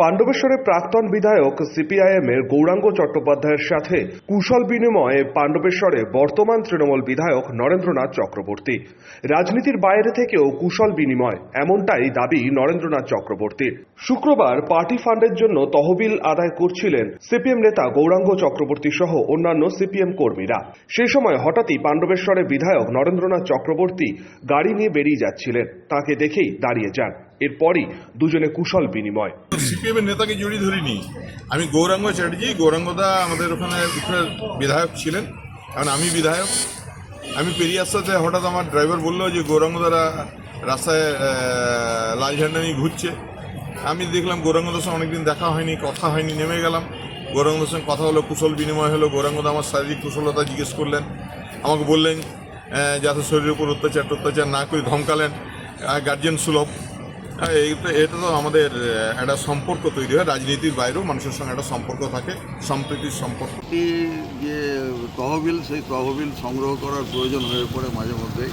পাণ্ডবেশ্বরের প্রাক্তন বিধায়ক সিপিআইএম এর গৌরাঙ্গ চট্টোপাধ্যায়ের সাথে কুশল বিনিময়ে পাণ্ডবেশ্বরে বর্তমান তৃণমূল বিধায়ক নরেন্দ্রনাথ চক্রবর্তী। রাজনীতির বাইরে থেকেও কুশল বিনিময়, এমনটাই দাবি নরেন্দ্রনাথ চক্রবর্তীর শুক্রবার পার্টি ফান্ডের জন্য তহবিল আদায় করছিলেন সিপিএম নেতা গৌরাঙ্গ চক্রবর্তী সহ অন্যান্য সিপিএম কর্মীরা। সেই সময় হঠাৎই পাণ্ডবেশ্বরের বিধায়ক নরেন্দ্রনাথ চক্রবর্তী গাড়ি নিয়ে বেরিয়ে যাচ্ছিলেন। তাকে দেখেই দাঁড়িয়ে যান। এরপরই দুজনে কুশল বিনিময়। সিপিএম এর নেতাকে জড়িয়ে ধরিনি। আমি গৌরাঙ্গ চ্যাটার্জি। গৌরাঙ্গদা আমাদের ওখানে বিধায়ক ছিলেন। কারণ আমি বিধায়ক। আমি পেরিয়ে আসতে হঠাৎ আমার ড্রাইভার বলল যে গৌরাঙ্গদারা রাস্তায় লাল ঝান্ডা নিয়ে ঘুরছে। আমি দেখলাম গৌরাঙ্গদার সঙ্গে অনেকদিন দেখা হয়নি, কথা হয়নি, নেমে গেলাম। গৌরাঙ্গদার সঙ্গে কথা হলো, কুশল বিনিময় হলো। গৌরাঙ্গদা আমার শারীরিক কুশলতা জিজ্ঞেস করলেন। আমাকে বললেন যাতে শরীরের উপর অত্যাচার অত্যাচার না করে ধমকালেন। গার্জেন সুলভ। এটা তো আমাদের একটা সম্পর্ক তৈরি হয়, রাজনীতির বাইরেও মানুষের সঙ্গে একটা সম্পর্ক থাকে সম্প্রীতির সম্পর্ক। যে তহবিল, সেই তহবিল সংগ্রহ করার প্রয়োজন হয়ে পড়ে মাঝে মধ্যেই,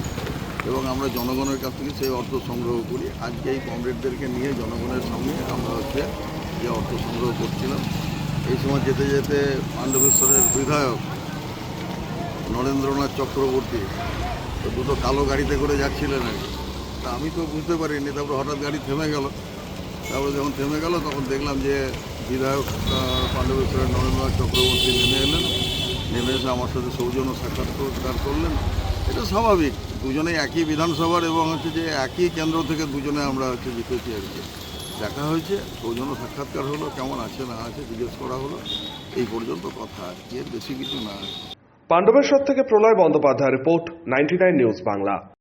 এবং আমরা জনগণের কাছ থেকে সেই অর্থ সংগ্রহ করি। আজকে এই কমরেডদেরকে নিয়ে জনগণের সামনে আমরা হচ্ছে যে অর্থ সংগ্রহ করছিলাম। এই সময় যেতে যেতে পাণ্ডবেশ্বরের বিধায়ক নরেন্দ্রনাথ চক্রবর্তী তো দুটো কালো গাড়িতে করে যাচ্ছিলেন আর কি। তা আমি তো বুঝতে পারিনি। তারপরে হঠাৎ গাড়ি থেমে গেল। তারপরে যখন থেমে গেল, তখন দেখলাম যে বিধায়ক পাণ্ডবেশ্বরের নরেন্দ্রনাথ চক্রবর্তী নেমে এলেন। নেমে এসে আমার সাথে সৌজন্য সাক্ষাৎকার করলেন। এটা স্বাভাবিক। দুজনেই একই বিধানসভার এবং হচ্ছে যে একই কেন্দ্র থেকে দুজনে আমরা হচ্ছে জিতেছি আর কি। দেখা হয়েছে, সৌজন্য সাক্ষাৎকার হলো, কেমন আছে, না আছে, জিজ্ঞেস করা হলো। এই পর্যন্ত কথা আর কি, এর বেশি কিছু না। পাণ্ডবেশ্বর থেকে Pralay Bandyopadhyay report, ninety news Bangla.